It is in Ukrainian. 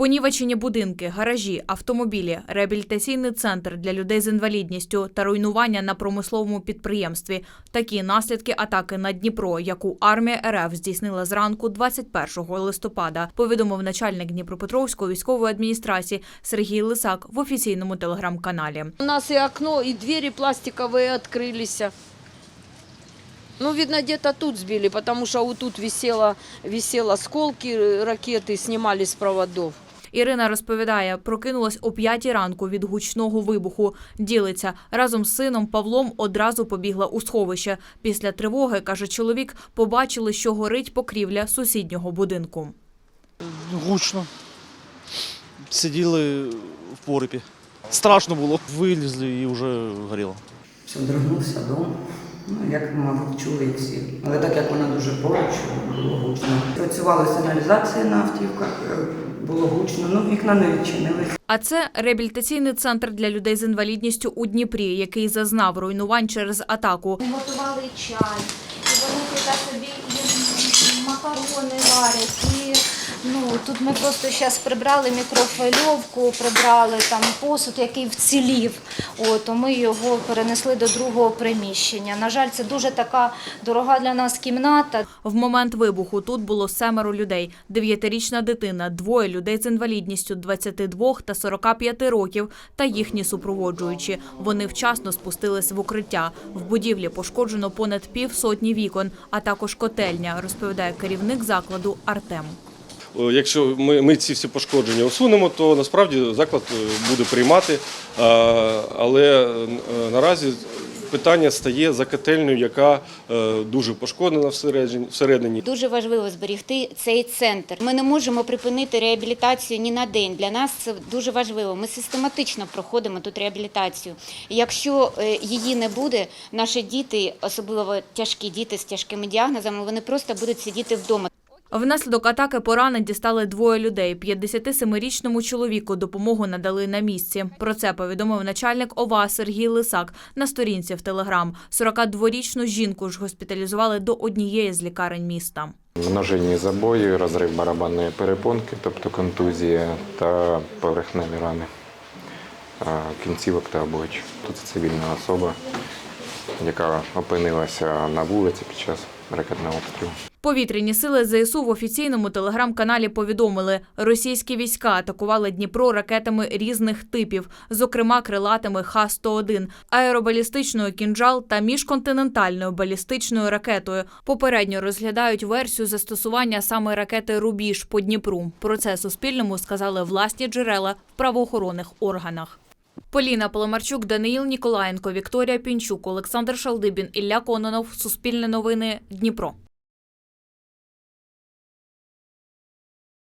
Понівечені будинки, гаражі, автомобілі, реабілітаційний центр для людей з інвалідністю та руйнування на промисловому підприємстві. Такі наслідки атаки на Дніпро, яку армія РФ здійснила зранку 21 листопада, повідомив начальник Дніпропетровської військової адміністрації Сергій Лисак в офіційному телеграм-каналі. У нас и окно, и двери пластиковые открылись. Ну, видно, где-то тут сбили, потому что вот тут висело, висело осколки э, ракеты, снимали с проводов. Ірина розповідає, прокинулась о п'ятій ранку від гучного вибуху. Ділиться разом з сином Павлом одразу побігла у сховище. Після тривоги каже чоловік, побачили, що горить покрівля сусіднього будинку. Гучно. Сиділи в порипі. Страшно було. Вилізли і вже горіло. Содрогнувся дом. Ну, як, мабуть, чули всі. Але так як вона дуже поруч, було гучно. Працювала сигналізація на автівках, е, було гучно, ну вікна не відчинили. А це реабілітаційний центр для людей з інвалідністю у Дніпрі, який зазнав руйнувань через атаку. Ми готували чай, і вони туди собі і макарони варять. І тут ми просто зараз прибрали мікрохвильовку, прибрали там посуд, який вцілів. От, ми його перенесли до другого приміщення. На жаль, це дуже така дорога для нас кімната. В момент вибуху тут було семеро людей: дев'ятирічна дитина, двоє людей з інвалідністю 22 та 45 років та їхні супроводжуючі. Вони вчасно спустились в укриття. В будівлі пошкоджено понад півсотні вікон, а також котельня, розповідає керівник закладу Артем. Е, Якщо ми, ми ці всі пошкодження усунемо, то насправді заклад е, буде приймати. Е, Але наразі питання стає за котельнею, яка дуже пошкоджена всередині-. Дуже важливо зберегти цей центр. Ми не можемо припинити реабілітацію ні на день. Для нас це дуже важливо. Ми систематично проходимо тут реабілітацію. Якщо її не буде, наші діти, особливо тяжкі діти з тяжкими діагнозами, вони просто будуть сидіти вдома. Внаслідок атаки поранень дістали двоє людей. 57-річному чоловіку допомогу надали на місці. Про це повідомив начальник ОВА Сергій Лисак на сторінці в Телеграм. 42-річну жінку ж госпіталізували до однієї з лікарень міста. Множинні забої, розрив барабанної перепонки, тобто контузія та поверхневі рани кінцівок та облич. Тут цивільна особа, яка опинилася на вулиці під час ракетного обстрілу. Повітряні сили ЗСУ в офіційному телеграм-каналі повідомили, російські війська атакували Дніпро ракетами різних типів, зокрема крилатими Х-101, аеробалістичною «Кінжал» та міжконтинентальною балістичною ракетою. Попередньо розглядають версію застосування саме ракети «Рубіж» по Дніпру. Про це Суспільному сказали власні джерела в правоохоронних органах. Поліна Поломарчук, Даниїл Ніколаєнко, Вікторія Пінчук, Олександр Шалдибін, Ілля Кононов. Суспільне новини. Дніпро.